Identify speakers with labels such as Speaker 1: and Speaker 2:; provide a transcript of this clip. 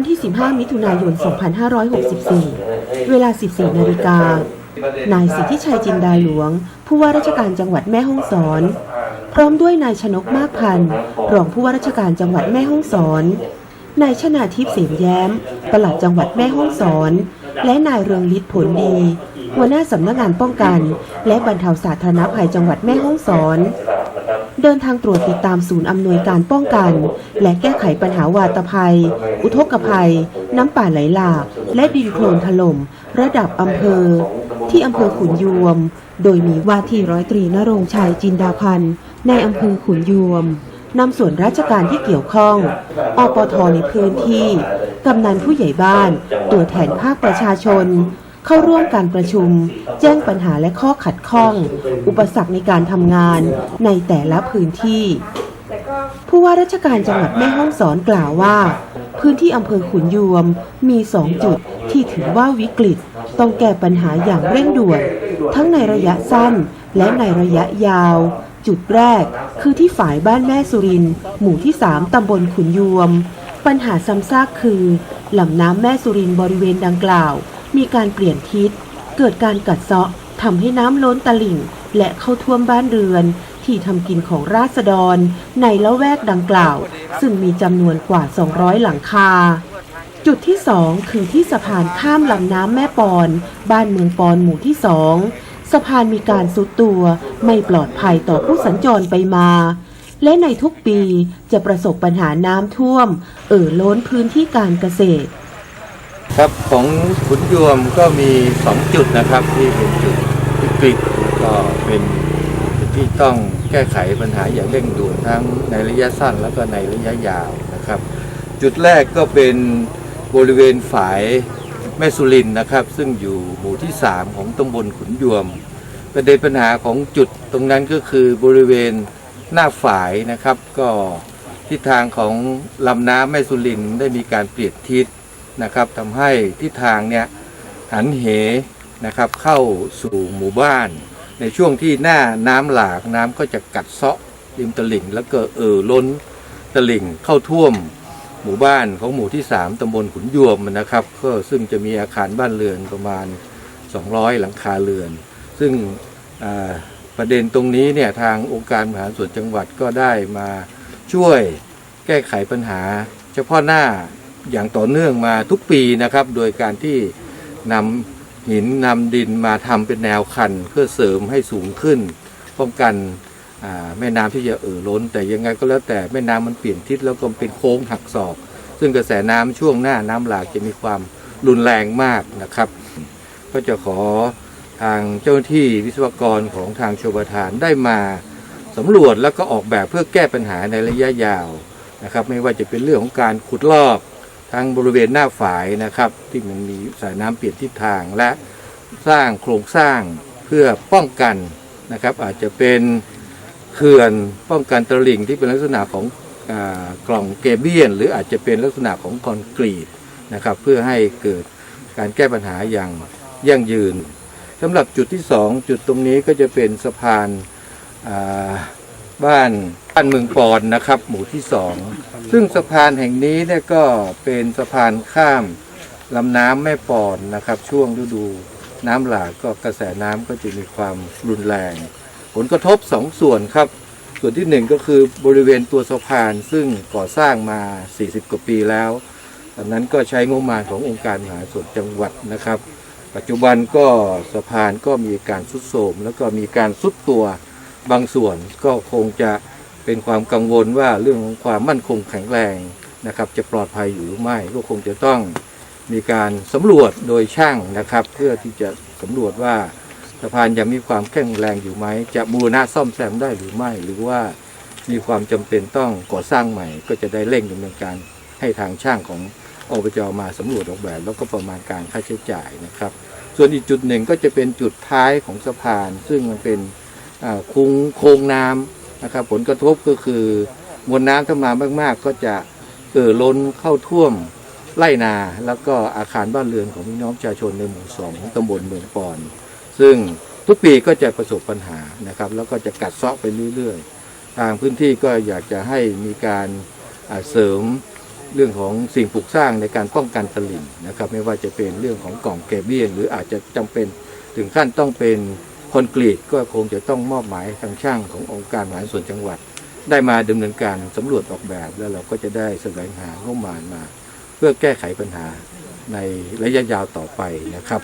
Speaker 1: วันที่ 15 มิถุนายน 2564 เวลา 14 นาฬิกา นายสิทธิชัยจินดาหลวง ผู้ว่าราชการจังหวัดแม่ฮ่องสอน พร้อมด้วยนายชนกมากพันธ์รองผู้ว่าราชการจังหวัดแม่ฮ่องสอน นายชนาทิพย์เสียงแย้ม ปลัดจังหวัดแม่ฮ่องสอน และนายเรืองฤทธิ์ผลดี หัวหน้าสำนักงานป้องกัน และบรรเทาสาธารณภัยจังหวัดแม่ฮ่องสอน เดินทางตรวจติดตามศูนย์อำนวยการป้องกัน และแก้ไขปัญหาวาตภัย อุทกภัย น้ำป่าไหลหลาก และดินโคลนถล่ม ระดับอำเภอ ที่อำเภอขุนยวม โดยมีว่าที่ร้อยตรีนรงชัยจินดาพันธ์ในอำเภอขุนยวมนำส่วนราชการที่เกี่ยวข้อง อปทในพื้นที่ กำนันผู้ใหญ่บ้าน ตัวแทนภาคประชาชน เข้าร่วมการประชุม แจ้งปัญหาและข้อขัดข้อง อุปสรรคในการทำงานในแต่ละพื้นที่ ผู้ว่าราชการจังหวัดแม่ฮ่องสอนกล่าวว่า พื้นที่อำเภอขุนยวมมีสองจุดที่ถือว่าวิกฤต ต้องแก้ปัญหาอย่างเร่งด่วน ทั้งในระยะสั้นและในระยะยาว จุดแรกคือที่ฝ่ายบ้านแม่สุริน หมู่ที่ 3 ตำบลขุนยวม ปัญหาซ้ำซากคือลำน้ำแม่สุรินบริเวณดังกล่าว มีการเปลี่ยนทิศ เกิดการกัดเซาะทำให้น้ำล้นตลิ่ง และเข้าท่วมบ้านเรือน ที่ทำกินของราษฎร ในละแวกดังกล่าว ซึ่งมีจำนวนกว่า 200 หลังคา จุดที่ 2 คือที่สะพานข้ามลำน้ำแม่ปอน บ้านเมืองปอนหมู่ที่2สะพานมีการสุดตัวไม่ปลอดภัยต่อผู้สัญจรไปมา และในทุกปีจะประสบปัญหาน้ำท่วม เอ่อล้นพื้นที่การเกษตร
Speaker 2: ครับของขุนยวมก็มี 2 จุดนะครับที่เป็นจุดวิกฤตก็เป็นที่ต้องแก้ไขปัญหาอย่างเร่งด่วนทั้งในระยะสั้นแล้วก็ในระยะยาวนะครับ จุดแรกก็เป็นบริเวณฝายแม่สุรินนะครับ ซึ่งอยู่หมู่ที่ 3 ของตำบลขุนยวม ประเด็นปัญหาของจุดตรงนั้นก็คือบริเวณหน้าฝายนะครับ ก็ทิศทางของลำน้ำแม่สุรินได้มีการเปลี่ยนทิศ นะครับทำให้ทิศทางเนี่ยหันเหนะครับเข้าสู่หมู่บ้าน ในช่วงที่หน้าน้ำหลากน้ำก็จะกัดเซาะริมตลิ่ง แล้วก็เอ่อล้นตลิ่งเข้าท่วมหมู่บ้านของหมู่ที่ 3ตำบลขุนยวมนะครับ ก็ซึ่งจะมีอาคารบ้านเรือนประมาณ 200 หลังคาเรือน ซึ่งประเด็นตรงนี้เนี่ยทางองค์การบริหารส่วนจังหวัดก็ได้มาช่วยแก้ไขปัญหา เฉพาะหน้า อย่างต่อเนื่องมาทุกปีนะครับ โดยการที่นำหินนำดินมาทำเป็นแนวคันเพื่อเสริมให้สูงขึ้น ป้องกันแม่น้ำที่จะเอ่อล้น แต่ยังไงก็แล้วแต่แม่น้ำมันเปลี่ยนทิศแล้วก็เป็นโค้งหักศอก ซึ่งกระแสน้ำช่วงหน้าน้ำหลากจะมีความรุนแรงมากนะครับ ก็จะขอทางเจ้าหน้าที่วิศวกรของทางชลประทานได้มาสำรวจแล้วก็ออกแบบเพื่อแก้ปัญหาในระยะยาวนะครับ ไม่ว่าจะเป็นเรื่องของการขุดลอก ทั้งบริเวณหน้าฝายนะครับที่มันมีสายน้ำเปลี่ยนทิศทางและสร้างโครงสร้างเพื่อป้องกันนะครับ อาจจะเป็นเขื่อนป้องกันตลิ่งที่เป็นลักษณะของอกล่องเกเบียน หรืออาจจะเป็นลักษณะของคอนกรีตนะครับ เพื่อให้เกิดการแก้ปัญหาอย่างยั่งยืนสำหรับจุดที่ 2 จุดตรงนี้ก็จะเป็นสะพานบ้านานเมืองปอนนะครับ หมู่ที่สอง ซึ่งสะพานแห่งนี้เนี่ยก็เป็นสะพานข้ามลำน้ำแม่ปอนนะครับ ช่วงฤดูน้ำหลากก็กระแสน้ำก็จะมีความรุนแรง ผลกระทบสองส่วนครับ ส่วนที่หนึ่งก็คือบริเวณตัวสะพานซึ่งก่อสร้างมา 40 กว่าปีแล้วตอนนั้นก็ใช้งบประมาณขององค์การมหาส่วนจังหวัดนะครับ ปัจจุบันก็สะพานก็มีการสุดโทรมแล้วก็มีการสุดตัวบางส่วนก็คงจะ เป็นความกังวลว่าเรื่องของความมั่นคงแข็งแรงนะครับ จะปลอดภัยอยู่หรือไม่ก็คงจะต้องมีการสำรวจโดยช่างนะครับ เพื่อที่จะสำรวจว่าสะพานยังมีความแข็งแรงอยู่ไหม จะบูรณะซ่อมแซมได้หรือไม่ หรือว่ามีความจำเป็นต้องก่อสร้างใหม่ ก็จะได้เร่งดำเนินการให้ทางช่างของอบจมาสำรวจออกแบบ แล้วก็ประมาณการค่าใช้จ่ายนะครับ ส่วนอีกจุดหนึ่งก็จะเป็นจุดท้ายของสะพาน ซึ่งมันเป็นคุ้งโค้งน้ำ นะครับ ผลกระทบก็คือมวลน้ำถ้ามามาก ๆ ก็จะเอ่อล้นเข้าท่วมไร่นาแล้วก็อาคารบ้านเรือนของพี่น้องประชาชนในหมู่สองตำบลเมืองปอน ซึ่งทุกปีก็จะประสบปัญหานะครับ แล้วก็จะกัดเซาะไปเรื่อยๆ ทางพื้นที่ก็อยากจะให้มีการเสริมเรื่องของสิ่งปลูกสร้างในการป้องกันตลิ่งนะครับ ไม่ว่าจะเป็นเรื่องของกล่องแกเบียนหรืออาจจะจำเป็นถึงขั้นต้องเป็น คอนกรีตก็คงจะต้องมอบหมายทางช่างขององค์การบริหารส่วนจังหวัด ได้มาดำเนินการสำรวจออกแบบ แล้วเราก็จะได้แสวงหางบประมาณมา เพื่อแก้ไขปัญหาในระยะยาวต่อไปนะครับ